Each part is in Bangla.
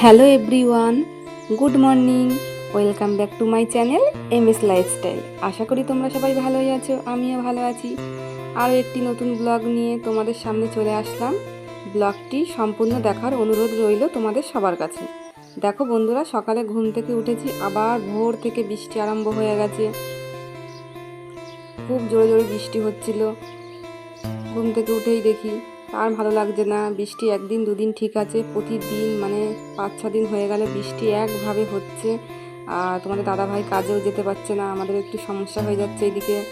Hello everyone, good morning, welcome back to my channel M S lifestyle. আশা করি তোমরা সবাই ভালোই আছো, আমিও ভালো আছি। আরও একটি নতুন ব্লগ নিয়ে তোমাদের সামনে চলে আসলাম। ব্লগটি সম্পূর্ণ দেখার অনুরোধ রইল তোমাদের সবার কাছে। দেখো বন্ধুরা, সকালে ঘুম থেকে উঠেছি, আবার ভোর থেকে বৃষ্টি আরম্ভ হয়ে গেছে। খুব জোরে জোরে বৃষ্টি হচ্ছিল। ঘুম থেকে উঠেই দেখি আর ভালো লাগছে না। বৃষ্টি একদিন দুদিন ঠিক আছে, প্রতিদিন মানে পাঁচ, ছ দিন হয়ে গেলে বৃষ্টি একভাবে হচ্ছে। আর তোমাদের দাদা ভাই কাজেও যেতে পারছে না, আমাদের একটু সমস্যা হয়ে যাচ্ছে এদিকে।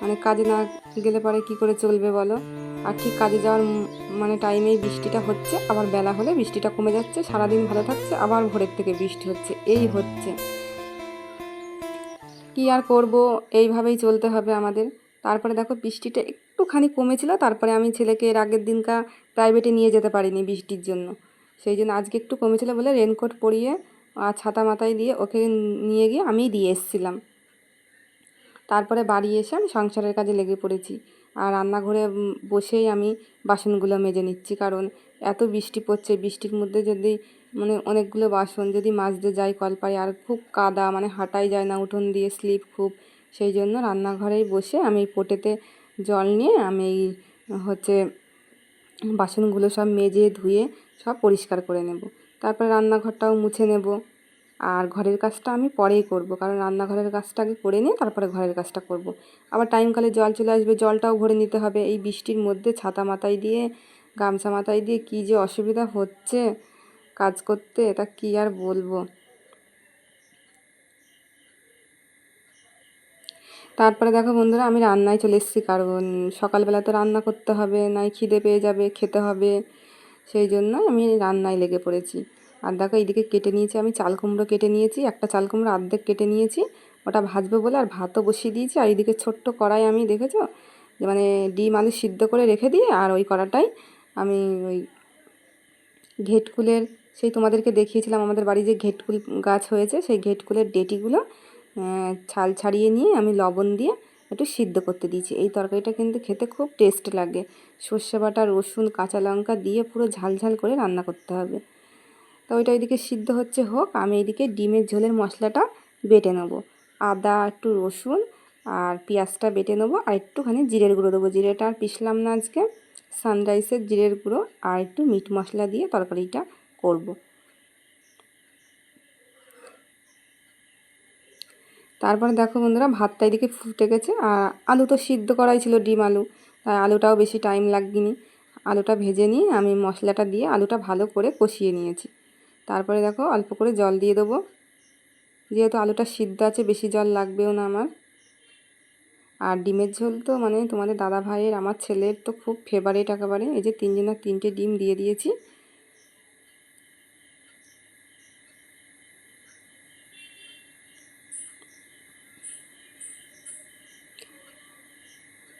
মানে কাজে না গেলে পরে কি করে চলবে বলো? আর ঠিক কাজে যাওয়ার মানে টাইমেই বৃষ্টিটা হচ্ছে, আবার বেলা হলে বৃষ্টিটা কমে যাচ্ছে, সারাদিন ভালো থাকছে, আবার ভোরের থেকে বৃষ্টি হচ্ছে, এই হচ্ছে। কি আর করব? এইভাবেই চলতে হবে আমাদের। তারপরে দেখো বৃষ্টিটা একটুখানি কমেছিল, তারপরে আমি ছেলেকে এর আগের দিনকা প্রাইভেটে নিয়ে যেতে পারিনি বৃষ্টির জন্য। সেই জন্য আজকে একটু কমেছিল বলে রেনকোট পরিয়ে, আর ছাতা মাথায় দিয়ে ওকে নিয়ে গিয়ে আমি দিয়ে এসেছিলাম। তারপরে বাড়ি এসে আমি সংসারের কাজে লেগে পড়েছি। আর রান্নাঘরে বসেই আমি বাসনগুলো মেজে নিচ্ছি, কারণ এত বৃষ্টি পড়ছে, বৃষ্টির মধ্যে যদি মানে অনেকগুলো বাসন, যদি মাজতে যাই কলপাড়ে, আর খুব কাদা মানে হাঁটাই যায় না, উঠোন দিয়ে স্লিপ খুব। সেই জন্য রান্নাঘরেই বসে আমি পোটেতে জল নিয়ে আমি এই হচ্ছে বাসনগুলো সব মেজে ধুয়ে সব পরিষ্কার করে নেব। তারপরে রান্নাঘরটাও মুছে নেব। আর ঘরের কাজটা আমি পরেই করব, কারণ রান্নাঘরের কাজটা আগে করে নিয়ে তারপরে ঘরের কাজটা করব। আবার টাইমকালে জল চলে আসবে, জলটাও ভরে নিতে হবে। এই বৃষ্টির মধ্যে ছাতা মাথায় দিয়ে, গামছা মাথায় দিয়ে কী যে অসুবিধা হচ্ছে কাজ করতে, তা কী আর বলব? তারপরে দেখো বন্ধুরা, আমি রান্নায় চলে এসেছি, কারণ সকালবেলা তো রান্না করতে হবে, নাই খিদে পেয়ে যাবে, খেতে হবে, সেই জন্য আমি রান্নায় লেগে পড়েছি। আর দেখো এইদিকে কেটে নিয়েছি, আমি চাল কুমড়ো কেটে নিয়েছি, একটা চাল কুমড়ো অর্ধেক কেটে নিয়েছি, ওটা ভাজবো বলে আর ভাতও বসিয়ে দিয়েছি, আর এইদিকে ছোট্ট কড়াই আমি, দেখেছ? যে মানে ডিম আলু সিদ্ধ করে রেখে দিয়ে আর ওই কড়াটাই আমি ওই ঘেটকুলের, সেই তোমাদেরকে দেখিয়েছিলাম, আমাদের বাড়ি যে ঘেটকুল গাছ হয়েছে, সেই ঘেটকুলের ডেটিগুলো ছাল ছাড়িয়ে নিয়ে আমি লবণ দিয়ে একটু সিদ্ধ করতে দিয়েছি। এই তরকারিটা কিন্তু খেতে খুব টেস্ট লাগে। সর্ষে বাটা, রসুন, কাঁচা লঙ্কা দিয়ে পুরো ঝাল ঝাল করে রান্না করতে হবে। তো ওইটা ওইদিকে সিদ্ধ হচ্ছে হোক, আমি এইদিকে ডিমের ঝোলের মশলাটা বেটে নেব। আদা, একটু রসুন আর পেঁয়াজটা বেটে নেব আর একটুখানি জিরের গুঁড়ো দেবো। জিরেটা আর পিসলাম না আজকে। সানরাইসের জিরের গুঁড়ো আর একটু মিট মশলা দিয়ে তরকারিটা করব। তারপরে দেখো বন্ধুরা, ভাতটা এদিকে ফুটে গেছে। আর আলু তো সিদ্ধ করাই ছিল ডিম, আলু। তাই আলুটাও বেশি টাইম লাগেনি। আলুটা ভেজে নিয়ে আমি মশলাটা দিয়ে আলুটা ভালো করে কষিয়ে নিয়েছি। তারপরে দেখো অল্প করে জল দিয়ে দেবো। যেহেতু আলুটা সিদ্ধ আছে, বেশি জল লাগবেও না আমার। আর ডিমের ঝোল তো মানে তোমাদের দাদা ভাইয়ের, আমার ছেলের তো খুব ফেভারিট একেবারে। এই যে তিনজনের তিনটে ডিম দিয়ে দিয়েছি।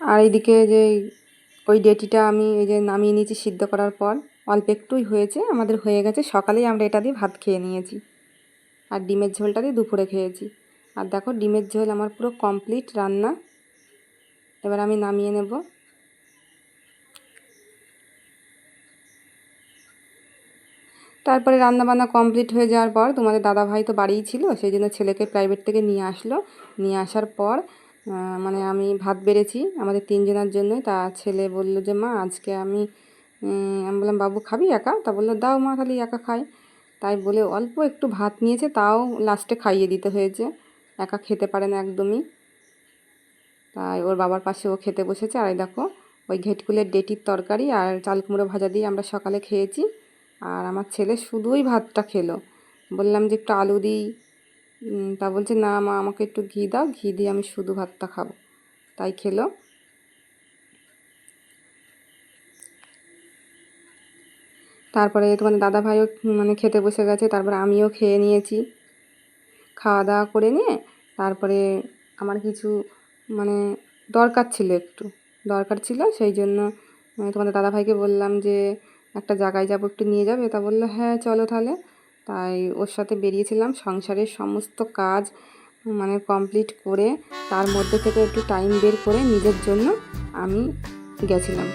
আর এইদিকে যে ওই ডেটিটা আমি এই যে নামিয়ে নিয়েছি সিদ্ধ করার পর, অল্প একটুই হয়েছে, আমাদের হয়ে গেছে। সকালেই আমরা এটা দিয়ে ভাত খেয়ে নিয়েছি। আর ডিমের ঝোলটা দিয়ে দুপুরে খেয়েছি। আর দেখো, ডিমের ঝোল আমার পুরো কমপ্লিট রান্না। এবার আমি নামিয়ে নেব। তারপরে রান্নাবান্না কমপ্লিট হয়ে যাওয়ার পর, তোমাদের দাদা ভাই তো বাড়িই ছিল, সেই জন্য ছেলেকে প্রাইভেট থেকে নিয়ে আসলো। নিয়ে আসার পর মানে আমি ভাত বেড়েছি আমাদের তিনজনের জন্যই। তা ছেলে বলল যে, মা, আজকে আমি আমি বললাম, বাবু, খাবি একা? তা বলল, দাও মা খালি একা খাই। তাই বলে অল্প একটু ভাত নিয়েছে, তাও লাস্টে খাইয়ে দিতে হয়েছে। একা খেতে পারে না একদমই। তাই ওর বাবার পাশে ও খেতে বসেছে। আর দেখো, ওই ঘেটকুলের ডেটির তরকারি আর চাল কুমড়ো ভাজা দিয়ে আমরা সকালে খেয়েছি। আর আমার ছেলে শুধুই ভাতটা খেলো। বললাম যে, একটু আলু দিই। তা বলছে না মা আমাকে একটু ঘি দাও ঘি দিয়ে আমি শুধু ভাতটা খাব। তাই খেলো। তারপরে তোমার দাদা ভাইও মানে খেতে বসে গেছে তারপরে আমিও খেয়ে নিয়েছি। খাওয়া দাওয়া করে নিয়ে তারপরে আমার কিছু মানে দরকার ছিল একটু। দরকার ছিল সেই জন্য আহ, তোমাদের দাদাভাইকে বললাম যে একটা জায়গায় যাব একটু নিয়ে যাবে? তা বলল হ্যাঁ চলো তাহলে। তাই ওর সাথে বেরিয়েছিলাম। সংসারের সমস্ত কাজ মানে কমপ্লিট করে তার মধ্যে থেকে একটু টাইম বের করে নিজের জন্য আমি গেছিলাম।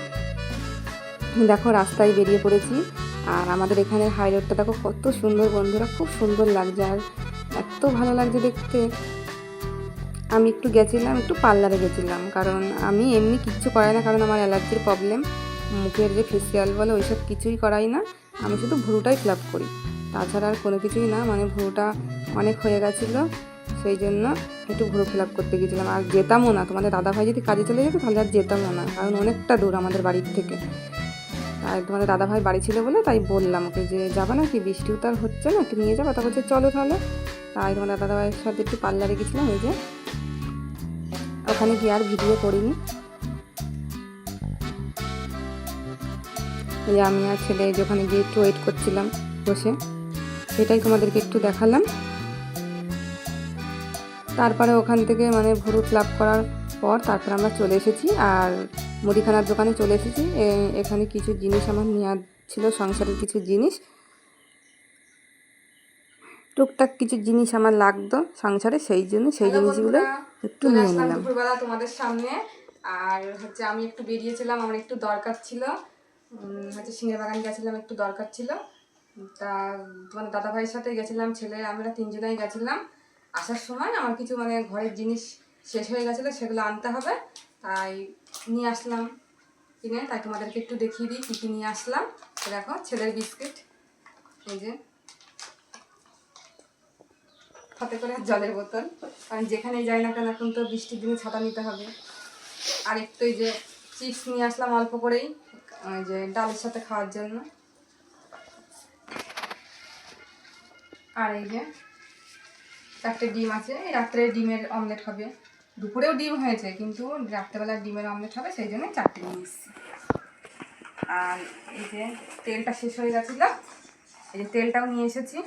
দেখো, রাস্তায় বেরিয়ে পড়েছি। আর আমাদের এখানের হাই রোডটা দেখো, কত সুন্দর বন্ধুরা, খুব সুন্দর লাগছে। আর এত ভালো লাগছে দেখতে। আমি একটু গেছিলাম, একটু পার্লারে গেছিলাম। কারণ আমি এমনি কিচ্ছু করাই না, কারণ আমার অ্যালার্জির প্রবলেম মুখের যে ফেসিয়াল বলে, ওইসব কিছুই করাই না। আমি শুধু ভুরুটাই ফিল করি। তাছাড়া আর কোনো কিছুই না মানে ভুরুটা অনেক হয়ে গেছিল, সেই জন্য একটু ভুরু ফিল আপ করতে গেছিলাম আর যেতামও না, তোমাদের দাদাভাই যদি কাজে চলে যেত তাহলে আর যেতামও না, কারণ অনেকটা দূর আমাদের বাড়ির থেকে। আর তোমাদের দাদাভাই বাড়ি ছিল বলে তাই বললাম ওকে যে, যাবা না কি বৃষ্টিও তো আর হচ্ছে না, একটু নিয়ে যাব? তা বলছে, চলো তাহলে। তাই তোমাদের দাদাভাইয়ের সাথে একটু পার্লারে গেছিলাম ওই যে। ওখানে গিয়ে আর ভিডিও করিনি। এই আমি আর ছেলে যে ওখানে গিয়ে একটু ওয়েট করছিলাম বসে। সেটাই তোমাদেরকে একটু দেখালাম। তারপরে ওখান থেকে মানে ভুরু ক্লাব করার পর তারপর আমরা চলে এসেছি আর মুদিখানার দোকানে চলে এসেছি। এখানে কিছু জিনিস আমার নেওয়ার ছিল সংসারের কিছু জিনিস। টুকটাক কিছু জিনিস আমার লাগতো সংসারে সেই জন্য সেই জিনিসগুলো একটু নিয়ে নিলাম। দুপুরবেলা তোমাদের সামনে। আর হচ্ছে আমি একটু বেরিয়েছিলাম আমার একটু দরকার ছিল। হচ্ছে সিংহের বাগান গেছিলাম একটু দরকার ছিল। তা তোমার দাদা ভাইয়ের সাথে গেছিলাম, ছেলে, আমরা তিনজনেই গেছিলাম। আসার সময় আমার কিছু মানে ঘরের জিনিস শেষ হয়ে গেছিল, সেগুলো আনতে হবে। তাই নিয়ে আসলাম কিনে। তাই তোমাদেরকে একটু দেখিয়ে দিই কী কী নিয়ে আসলাম। দেখো, ছেলের বিস্কিট, এই যে। হাতে করে জলের বোতল। কারণ যেখানেই যাই না কেন, এখন তো বৃষ্টির দিনে ছাতা নিতে হবে। আর একটু এই যে চিপস নিয়ে আসলাম অল্প করেই, ওই যে ডালের সাথে খাওয়ার জন্য। আর এই যে, চারটে ডিম আছে। এই রাত্রে ডিমের অমলেট হবে। দুপুরেও ডিম হয়েছে, কিন্তু রাত্রেবেলা ডিমের অমলেট হবে, সেই জন্য চারটে নিয়ে এসেছি। আর এই যে তেলটা শেষ হয়ে গেছিল। এই যে তেলটাও নিয়ে এসেছি।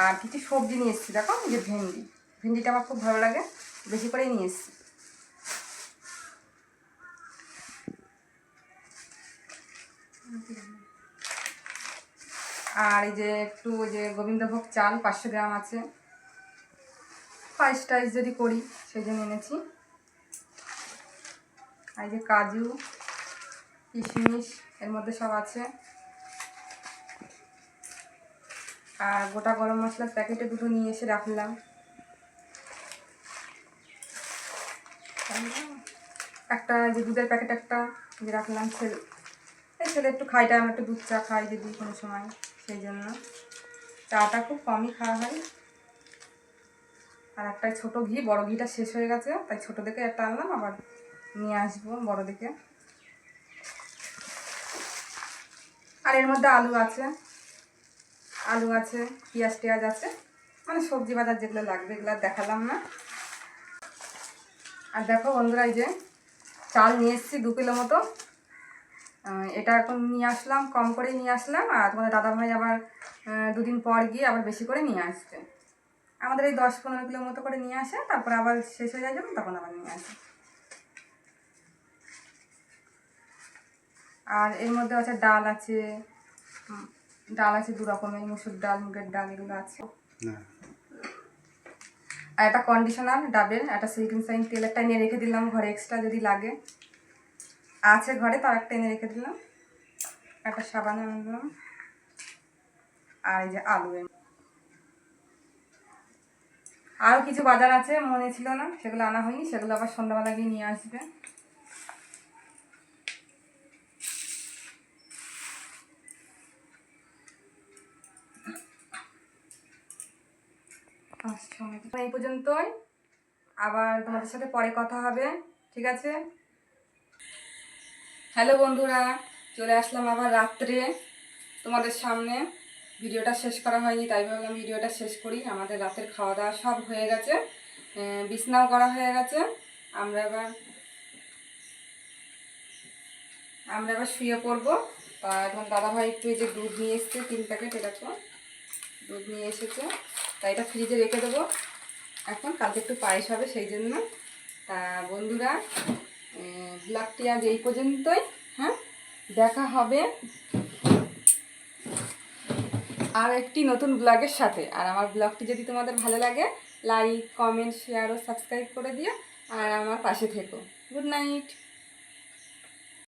আর কিছু সবজি নিয়ে এসেছি, দেখো, এই যে ভেন্ডি। ভেন্ডিটা আমার খুব ভালো লাগে, বেশি করেই নিয়ে এসেছি। আর এই যে একটু ওই যে গোবিন্দভোগ চাল, পাঁচশো গ্রাম আছে। পায়েস টাইস যদি করি, সেই জন্য এনেছি। আর এই যে কাজু, কিশমিশ, এর মধ্যে সব আছে। আর গোটা গরম মশলার প্যাকেটে দুটো নিয়ে এসে রাখলাম। একটা যে দুধের প্যাকেট একটা যে রাখলাম ছেলে এই ছেলে একটু খাইটা আমি একটু দুধ চা খাই যদি কোনো সময়। সেই জন্য চাটা খুব কমই খাওয়া হয়। আর একটা ছোট ঘি, বড় ঘিটা শেষ হয়ে গেছে, তাই ছোট দেখে একটা আনলাম, আবার নিয়ে আসব বড় দেখে আর এর মধ্যে আলু আছে আলু আছে, পেঁয়াজ টেয়াজ আছে মানে সবজি বাজার যেগুলো লাগবে এগুলো দেখালাম না। আর দেখো বন্ধুরা, এই যে চাল নিয়ে এসেছি দু কিলো মতো। এটা এখন নিয়ে আসলাম কম করে নিয়ে আসলাম আর তোমাদের দাদাভাই আবার দুদিন পর গিয়ে আবার বেশি করে নিয়ে আসবে। আমাদের এই দশ পনেরো কিলো মতো করে নিয়ে আসে তারপর আবার শেষ হয়ে যায় যখন তখন আবার নিয়ে আসে। আর এর মধ্যে আছে ডাল আছে ডাল আছে দু রকমের মুসুর ডাল মুগের ডাল এগুলো আছে। আর একটা কন্ডিশনার ডাবের একটা সিল্কিং সাইন তেল একটা নিয়ে রেখে দিলাম ঘরে এক্সট্রা যদি লাগে। আছে ঘরে তার একটা এনে রেখে দিলাম। একটা সাবান এনে দিলাম। আর এই যে আলু আরও কিছু বাজার আছে, মনে ছিল না, সেগুলো আনা হয়নি, সেগুলো আবার সন্ধ্যাবেলা গিয়ে নিয়ে আসবে। এই পর্যন্তই। আবার তোমাদের সাথে পরে কথা হবে, ঠিক আছে? হ্যালো বন্ধুরা, চলে আসলাম আবার রাত্রে। তোমাদের সামনে ভিডিওটা শেষ করা হয়নি, তাই ভাবলাম ভিডিওটা শেষ করি। আমাদের রাতের খাওয়া দাওয়া সব হয়ে গেছে। বিছনাও করা হয়ে গেছে। আমরা এবার আমরা এবার শুয়ে পড়ব। তা এখন দাদাভাই একটু এই যে দুধ নিয়ে এসছে, তিন প্যাকেট এরকম। দুধ নিয়ে এসেছে। তাই এটা ফ্রিজে রেখে দেবো। এখন কালকে একটু পায়েস হবে সেই জন্য। তা বন্ধুরা ব্লগটি আজ এই পর্যন্তই হ্যাঁ? দেখা হবে আর একটি নতুন ব্লগের সাথে। আর আমার ব্লগটি যদি তোমাদের ভালো লাগে লাইক কমেন্ট শেয়ার ও সাবস্ক্রাইব করে দিও। আর আমার পাশে থেকো। Good night